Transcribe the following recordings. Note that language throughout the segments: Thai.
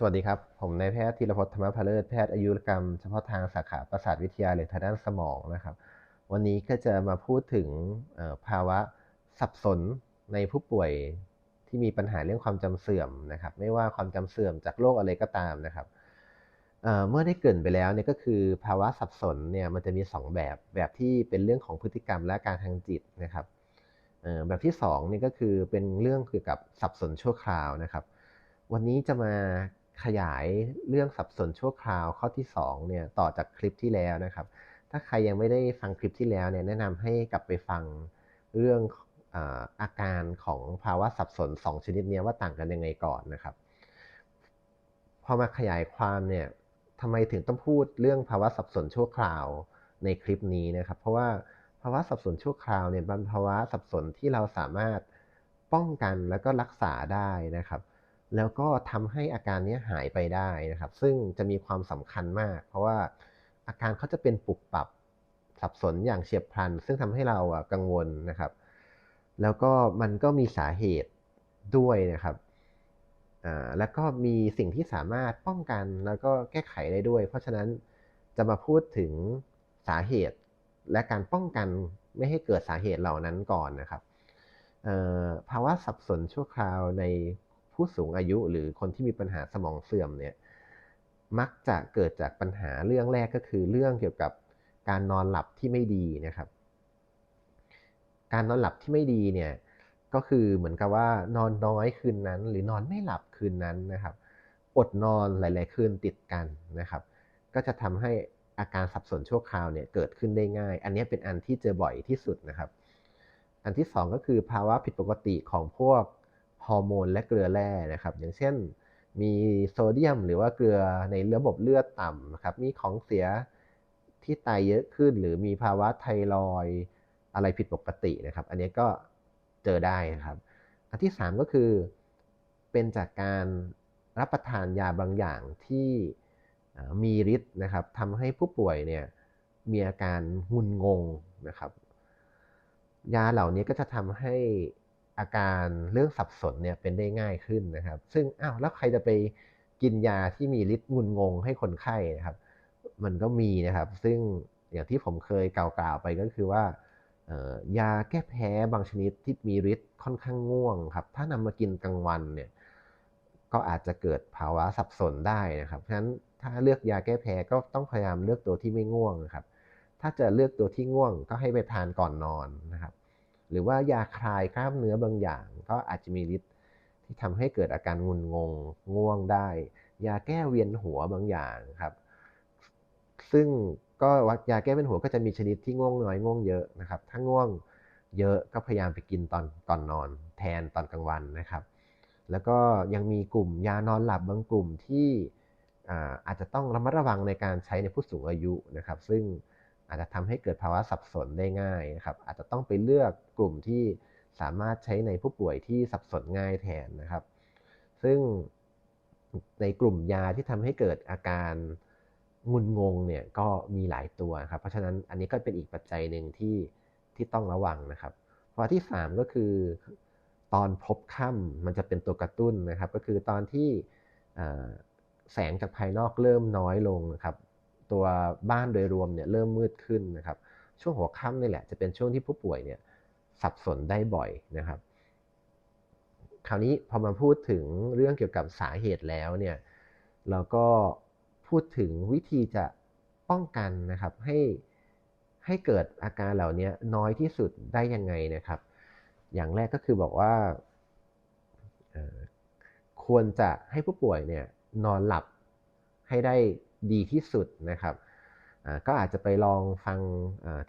สวัสดีครับ ผมนายแพทย์ธีรพจน์ธรรมพเลิศแพทย์อายุรกรรมเฉพาะทางสาขาประสาทวิทยาหรือทางด้านสมองนะครับ วันนี้ก็จะมาพูดถึงภาวะสับสนในผู้ป่วยที่มีปัญหาเรื่องความจำเสื่อมนะครับ ไม่ว่าความจำเสื่อมจากโรคอะไรก็ตามนะครับเมื่อได้เกินไปแล้วเนี่ยก็คือภาวะสับสนเนี่ยมันจะมี 2 แบบแบบที่เป็นเรื่องของพฤติกรรมและการทางจิตนะครับแบบที่2นี่ก็คือเป็นเรื่องเกี่ยวกับสับสนชั่วคราวนะครับ วันนี้จะมา ขยายเรื่องสับสนชั่วคราวข้อที่2เนี่ยต่อจากคลิปที่แล้วนะครับ ถ้าใครยังไม่ได้ฟังคลิปที่แล้วเนี่ยแนะนำให้กลับไปฟังเรื่องอาการของภาวะสับสน 2 ชนิดนี้ว่าต่างกันยังไงก่อนนะครับ พอมาขยายความเนี่ยทำไมถึงต้องพูดเรื่องภาวะสับสนชั่วคราวในคลิปนี้นะครับ เพราะว่าภาวะสับสนชั่วคราวเนี่ยเป็นภาวะสับสนที่เราสามารถป้องกันแล้วก็รักษาได้นะครับ แล้วก็ทำให้อาการนี้หายไปได้นะครับ ซึ่งจะมีความสำคัญมาก เพราะว่าอาการเขาจะเป็นปุบปรับสับสนอย่างเฉียบพลัน ซึ่งทำให้เรากังวลนะครับ แล้วก็มันก็มีสาเหตุด้วยนะครับแล้วก็มีสิ่งที่สามารถป้องกันแล้วก็แก้ไขได้ด้วย เพราะฉะนั้นจะมาพูดถึงสาเหตุและการป้องกันไม่ให้เกิดสาเหตุเหล่านั้นก่อนนะครับภาวะสับสนชั่วคราวใน ผู้สูงอายุหรือคนที่มีปัญหาสมองเสื่อมเนี่ยมักจะเกิดจากปัญหาเรื่องแรกก็คือเรื่องเกี่ยวกับการนอนหลับที่ไม่ดีนะครับ การนอนหลับที่ไม่ดีเนี่ยก็คือเหมือนกับว่านอนน้อยคืนนั้น หรือนอนไม่หลับคืนนั้นนะครับ อดนอนหลาย ๆ คืนติดกันนะครับ ก็จะทำให้อาการสับสนชั่วคราวเนี่ยเกิดขึ้นได้ง่าย อันนี้เป็นอันที่เจอบ่อยที่สุดนะครับ อันที่ 2 ก็คือภาวะผิดปกติของพวก ฮอร์โมนและเกลือแร่นะครับ อย่างเช่น มีโซเดียมหรือว่าเกลือในระบบเลือดต่ำนะครับ มีของเสียที่ไตเยอะขึ้น หรือมีภาวะไทรอยอะไรผิดปกตินะครับ อันนี้ก็เจอได้นะครับ อันที่ 3 ก็คือเป็นจากการรับประทานยาบางอย่างที่มีฤทธิ์นะครับทำให้ผู้ป่วยเนี่ยมีอาการงุนงงนะครับ ยาเหล่านี้ก็จะทำให้ อาการเรื่องสับสนเนี่ยเป็นได้ง่ายขึ้นนะครับ ซึ่งอ้าวแล้วใครจะไปกินยาที่มีฤทธิ์งุนงงให้คนไข้นะครับ มันก็มีนะครับ ซึ่งอย่างที่ผมเคยกล่าวๆไปก็คือว่ายาแก้แพ้บางชนิดที่มีฤทธิ์ค่อนข้างง่วงครับ ถ้านำมากินกลางวันเนี่ยก็อาจจะเกิดภาวะสับสนได้นะครับเพราะฉะนั้นถ้าเลือกยาแก้แพ้ก็ต้องพยายามเลือกตัวที่ไม่ง่วงนะครับ ถ้าจะเลือกตัวที่ง่วงก็ให้ไปทานก่อนนอนนะครับ หรือว่ายาคลายกล้ามเนื้อบางอย่าง ก็อาจจะมีฤทธิ์ที่ทำให้เกิดอาการงุนงงง่วงได้ ยาแก้เวียนหัวบางอย่างครับ ซึ่งก็วัดยาแก้เวียนหัวก็จะมีชนิดที่ง่วงน้อยง่วงเยอะนะครับ ถ้าง่วงเยอะก็พยายามไปกินตอนตอนนอน แทนตอนกลางวันนะครับ แล้วก็ยังมีกลุ่มยานอนหลับบางกลุ่มที่อาจจะต้องระมัดระวังในการใช้ในผู้สูงอายุนะครับ ซึ่ง อาจจะทำให้เกิดภาวะสับสนได้ง่ายนะครับ อาจจะต้องไปเลือกกลุ่มที่สามารถใช้ในผู้ป่วยที่สับสนง่ายแทนนะครับ ซึ่งในกลุ่มยาที่ทำให้เกิดอาการงุนงงเนี่ยก็มีหลายตัวครับ เพราะฉะนั้นอันนี้ก็เป็นอีกปัจจัยหนึ่งที่ที่ต้องระวังนะครับพอที่ 3 ก็คือตอนพบค่ำมันจะเป็นตัวกระตุ้นนะครับ ก็คือตอนที่แสงจากภายนอกเริ่มน้อยลงนะครับ ตัวบ้านโดยรวมเนี่ยเริ่มมืดขึ้นนะครับ ช่วงหัวค่ำนี่แหละจะเป็นช่วงที่ผู้ป่วยเนี่ยสับสนได้บ่อยนะครับ คราวนี้พอมาพูดถึงเรื่องเกี่ยวกับสาเหตุแล้วเนี่ยเราก็พูดถึงวิธีจะป้องกันนะครับให้ให้เกิดอาการเหล่านี้น้อยที่สุดได้ยังไงนะครับ อย่างแรกก็คือบอกว่าควรจะให้ผู้ป่วยเนี่ยนอนหลับให้ได้ ดีที่สุดนะครับก็อาจจะไปลองฟัง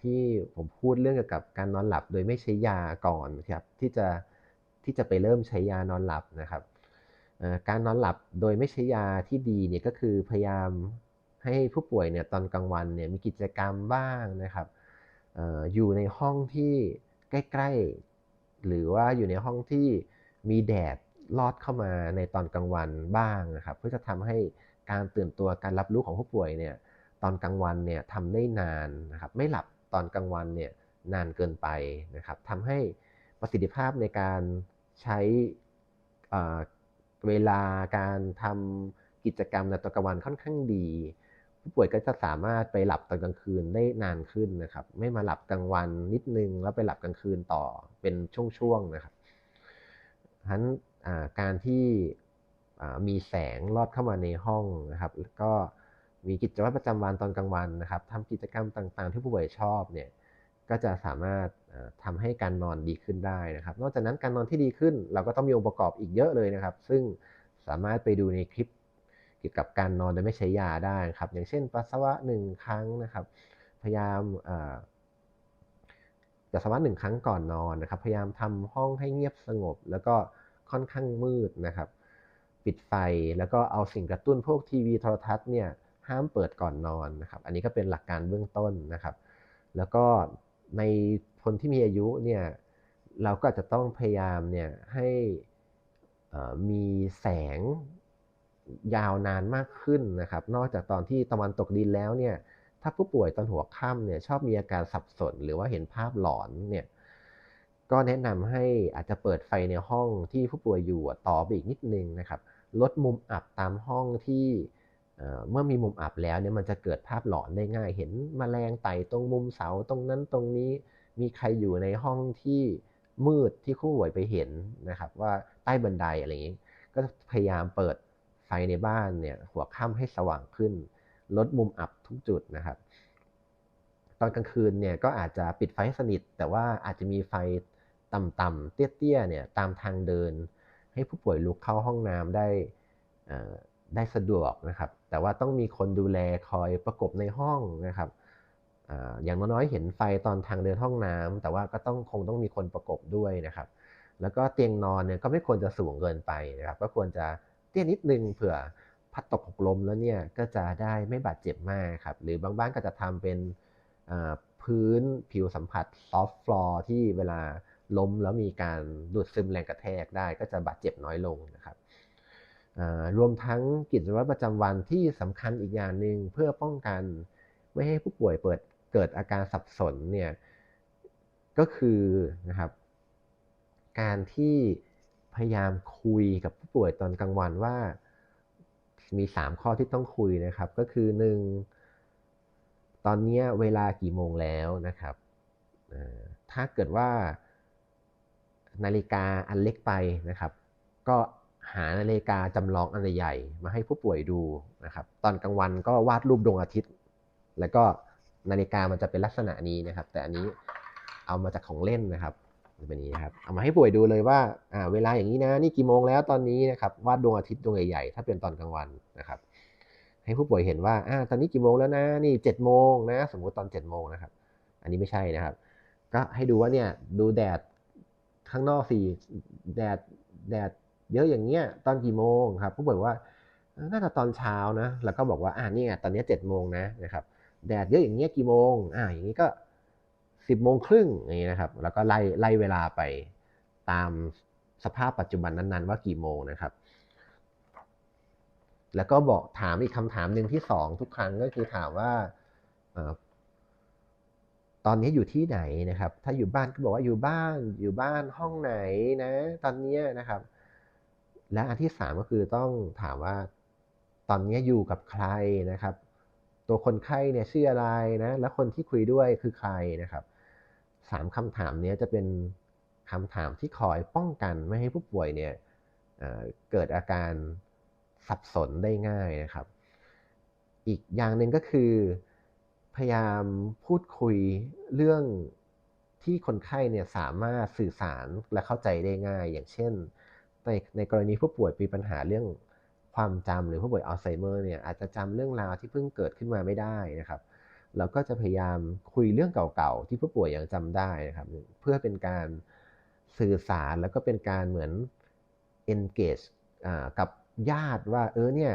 ที่ผมพูดเรื่องเกี่ยวกับการนอนหลับ โดยไม่ใช้ยาก่อนครับที่จะที่จะไปเริ่มใช้ยานอนหลับนะครับการนอนหลับโดยไม่ใช้ยาที่ดีเนี่ยก็คือพยายามให้ผู้ป่วยเนี่ยตอนกลางวันเนี่ยมีกิจกรรมบ้างนะครับอยู่ในห้องที่ใกล้ ๆ หรือว่าอยู่ในห้องที่มีแดด ลอดเข้ามาในตอนกลางวันบ้างนะครับ เพื่อจะทำให้การตื่นตัวการรับรู้ของผู้ป่วยเนี่ยตอนกลางวันเนี่ยทำได้นานนะครับ ไม่หลับตอนกลางวันเนี่ยนานเกินไปนะครับทำให้ประสิทธิภาพในการใช้เวลาการทำกิจกรรมในตอนกลางวันค่อนข้างดี ผู้ป่วยก็จะสามารถไปหลับตอนกลางคืนได้นานขึ้นนะครับ ไม่มาหลับกลางวันนิดนึงแล้วไปหลับกลางคืนต่อเป็นช่วงๆนะครับฉะนั้น การที่มีแสงลอดเข้ามาในห้องนะครับแล้วก็มีกิจวัตรประจำวันตอนกลางวันนะครับทำกิจกรรมต่างๆ ที่ผู้ป่วยชอบเนี่ยก็จะสามารถทำให้การนอนดีขึ้นได้นะครับ นอกจากนั้นการนอนที่ดีขึ้น เราก็ต้องมีองค์ประกอบอีกเยอะเลยนะครับ ซึ่งสามารถไปดูในคลิปเกี่ยวกับการนอนโดยไม่ใช้ยาได้ครับ อย่างเช่นปัสสาวะหนึ่งครั้งนะครับ พยายามปัสสาวะหนึ่งครั้งก่อนนอนนะครับ พยายามทำห้องให้เงียบสงบ แล้วก็ ค่อนข้างมืดนะครับ ปิดไฟแล้วก็เอาสิ่งกระตุ้นพวกทีวีโทรทัศน์เนี่ยห้ามเปิดก่อนนอนนะครับ อันนี้ก็เป็นหลักการเบื้องต้นนะครับ แล้วก็ในคนที่มีอายุเนี่ยเราก็อาจจะต้องพยายามเนี่ยให้มีแสงยาวนานมากขึ้นนะครับ นอกจากตอนที่ตะวันตกดินแล้วเนี่ยถ้าผู้ป่วยตอนหัวค่ำเนี่ยชอบมีอาการสับสน หรือว่าเห็นภาพหลอนเนี่ย ก็แนะนำให้อาจจะเปิดไฟในห้องที่ผู้ป่วยอยู่ต่อไปอีกนิดนึงนะครับลดมุมอับตามห้องที่เมื่อมีมุมอับแล้วเนี่ยมันจะเกิดภาพหลอนได้ง่าย เห็นมแมลงไต่ตรงมุมเสาตรงนั้นตรงนี้มีใครอยู่ในห้องที่มืดที่ผู้ป่วยไปเห็นนะครับว่าใต้บันไดอะไรอย่างนี้ ก็พยายามเปิดไฟในบ้านเนี่ยหัวค่ำให้สว่างขึ้น ลดมุมอับทุกจุดนะครับ ตอนกลางคืนเนี่ยก็อาจจะปิดไฟสนิท แต่ว่าอาจจะมีไฟ ต่ำๆเตี้ยๆเนี่ยตามทางเดิน ให้ผู้ป่วยลุกเข้าห้องน้ำได้ได้สะดวกนะครับ แต่ว่าต้องมีคนดูแลคอยประกบในห้องนะครับอย่างน้อยๆเห็นไฟตอนทางเดินห้องน้ำแต่ว่าก็ต้องคงต้องมีคนประกบด้วยนะครับ แล้วก็เตียงนอนเนี่ยก็ไม่ควรจะสูงเกินไปนะครับ ก็ควรจะเตี้ยนิดนึงเผื่อพัดตกหกล้มแล้วเนี่ยก็จะได้ไม่บาดเจ็บมากครับ หรือบางบ้านก็จะทำเป็นพื้นผิวสัมผัสซอฟต์ฟลอร์ที่เวลา ล้มแล้วมีการดูดซึมแรงกระแทกได้ก็จะบาดเจ็บน้อยลงนะครับรวมทั้งกิจวัตรประจำวันที่สำคัญอีกอย่างหนึ่งเพื่อป้องกันไม่ให้ผู้ป่วยเปิดเกิดอาการสับสนเนี่ยก็คือนะครับการที่พยายามคุยกับผู้ป่วยตอนกลางวันว่ามี 3 ข้อที่ต้องคุยนะครับ ก็คือ 1 ตอนนี้เวลากี่โมงแล้วนะครับถ้าเกิดว่า นาฬิกาอันเล็กไปนะครับ ก็หานาฬิกาจำลองอันใหญ่มาให้ผู้ป่วยดูนะครับ ตอนกลางวันก็วาดรูปดวงอาทิตย์ แล้วก็นาฬิกามันจะเป็นลักษณะนี้นะครับ แต่อันนี้เอามาจากของเล่นนะครับเป็นนี้ครับเอามาให้ป่วยดูเลยว่าอ่าเวลาอย่างนี้นะนี่กี่โมงแล้วตอนนี้นะครับวาดดวงอาทิตย์ดวงใหญ่ๆถ้าเป็นตอนกลางวันนะครับ ให้ผู้ป่วยเห็นว่าอ่าตอนนี้กี่โมงแล้วนะนี่เจ็ดโมงนะ สมมุติตอนเจ็ดโมงนะครับ อันนี้ไม่ใช่นะครับ ก็ให้ดูว่าเนี่ยดูแดด ข้างนอกสี่แดดแดดเยอะอย่างเงี้ยตอนกี่โมงครับผู้ป่วยว่าน่าจะตอนเช้านะ แล้วก็บอกว่าอ่านี่ตอนนี้เจ็ดโมงนะนะครับแดดเยอะอย่างเงี้ยกี่โมงอ่าอย่างนี้ก็สิบโมงครึ่งอย่างนี้นะครับแล้วก็ไล่ไล่เวลาไปตามสภาพปัจจุบันนั้นๆ ว่ากี่โมงนะครับ แล้วก็บอกถามอีกคำถามหนึ่งที่สองทุกครั้งก็คือถามว่า อนนี้อยู่ที่ไหนนะครับ ถ้าอยู่บ้านก็บอกว่าอยู่บ้านอยู่บ้านห้องไหนนะ ตอนนี้นะครับ และอันที่สามก็คือต้องถามว่าตอนนี้อยู่กับใครนะครับ ตัวคนไข้เนี่ยชื่ออะไรนะ และคนที่คุยด้วยคือใครนะครับสามคำถามนี้จะเป็นคำถามที่คอยป้องกันไม่ให้ผู้ป่วยเนี่ยเกิดอาการสับสนได้ง่ายนะครับ อีกอย่างหนึ่งก็คือ พยายามพูดคุยเรื่องที่คนไข้เนี่ยสามารถสื่อสารและเข้าใจได้ง่าย อย่างเช่น ในในกรณีผู้ป่วยมีปัญหาเรื่องความจำหรือผู้ป่วยอัลไซเมอร์เนี่ยอาจจะจำเรื่องราวที่เพิ่งเกิดขึ้นมาไม่ได้นะครับเราก็จะพยายามคุยเรื่องเก่าๆที่ผู้ป่วยยังจำได้นะครับ เพื่อเป็นการสื่อสารแล้วก็เป็นการเหมือน engage กับญาติว่าเออเนี่ย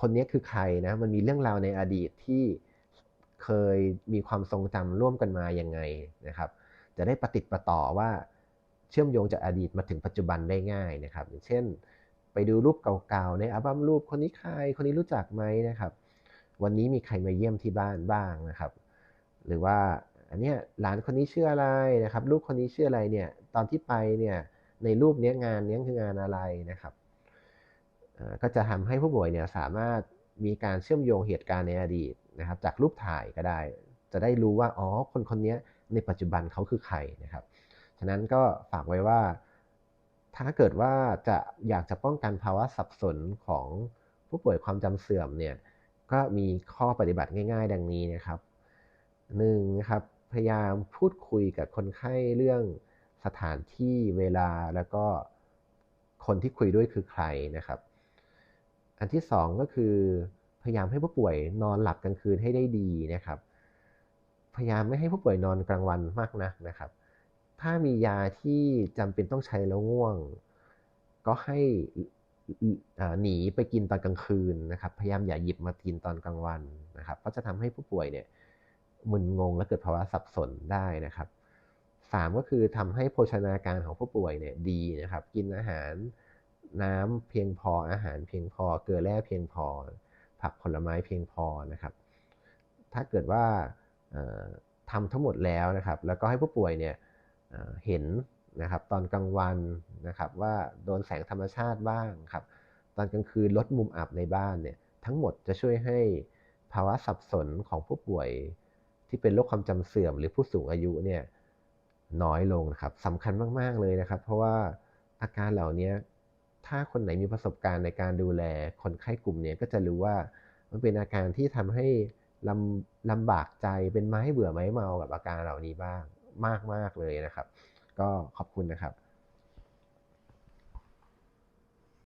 คนนี้คือใครนะมันมีเรื่องราวในอดีตที่ เคยมีความทรงจำร่วมกันมายังไงนะครับ จะได้ปฏิติดประต่อว่าเชื่อมโยงจากอดีตมาถึงปัจจุบันได้ง่ายนะครับอย่างเช่น ไปดูรูปเก่าๆในอัลบั้มรูปคนนี้ใครคนนี้รู้จักไหมนะครับ วันนี้มีใครมาเยี่ยมที่บ้านบ้างนะครับ หรือว่าอันนี้หลานคนนี้ชื่ออะไรนะครับ ลูกคนนี้ชื่ออะไรเนี่ยตอนที่ไปเนี่ยในรูปนี้งานนี้คืองานอะไรนะครับก็จะทำให้ผู้ป่วยเนี่ยสามารถมีการเชื่อมโยงเหตุการณ์ในอดีต นะครับจากรูปถ่ายก็ได้ จะได้รู้ว่าอ๋อคนคนนี้ในปัจจุบันเขาคือใครนะครับฉะนั้นก็ฝากไว้ว่า ถ้าเกิดว่าจะอยากจะป้องกันภาวะสับสนของผู้ป่วยความจำเสื่อมเนี่ยก็มีข้อปฏิบัติง่าย ๆ ดังนี้นะครับหนึ่งนะครับพยายามพูดคุยกับคนไข้เรื่องสถานที่เวลาแล้วก็คนที่คุยด้วยคือใครนะครับ อันที่สองก็คือ พยายามให้ผู้ป่วยนอนหลับกลางคืนให้ได้ดีนะครับ พยายามไม่ให้ผู้ป่วยนอนกลางวันมากนักนะครับ ถ้ามียาที่จำเป็นต้องใช้แล้วง่วง ก็ให้หนีไปกินตอนกลางคืนนะครับ พยายามอย่าหยิบมากินตอนกลางวันนะครับ เพราะจะทำให้ผู้ป่วยเนี่ยมึนงงและเกิดภาวะสับสนได้นะครับสามก็คือทำให้โภชนาการของผู้ป่วยเนี่ยดีนะครับ กินอาหารน้ำเพียงพออาหารเพียงพอเกลือแร่เพียงพอ ผักผลไม้เพียงพอนะครับ ถ้าเกิดว่าทำทั้งหมดแล้วนะครับ แล้วก็ให้ผู้ป่วยเนี่ยเห็นนะครับตอนกลางวันนะครับว่าโดนแสงธรรมชาติบ้างครับตอนกลางคืนลดมุมอับในบ้านเนี่ยทั้งหมดจะช่วยให้ภาวะสับสนของผู้ป่วยที่เป็นโรคความจำเสื่อม หรือผู้สูงอายุเนี่ยน้อยลงนะครับสำคัญมาก ๆ เลยนะครับ เพราะว่าอาการเหล่านี้ ถ้าคนไหนมีประสบการณ์ในการดูแลคนไข้กลุ่มนี้ก็จะรู้ว่ามันเป็นอาการที่ทำให้ลำลำบากใจเป็นไม้เบื่อไม้เมากับอาการเหล่านี้บ้างมากๆเลยนะครับ ก็ขอบคุณนะครับ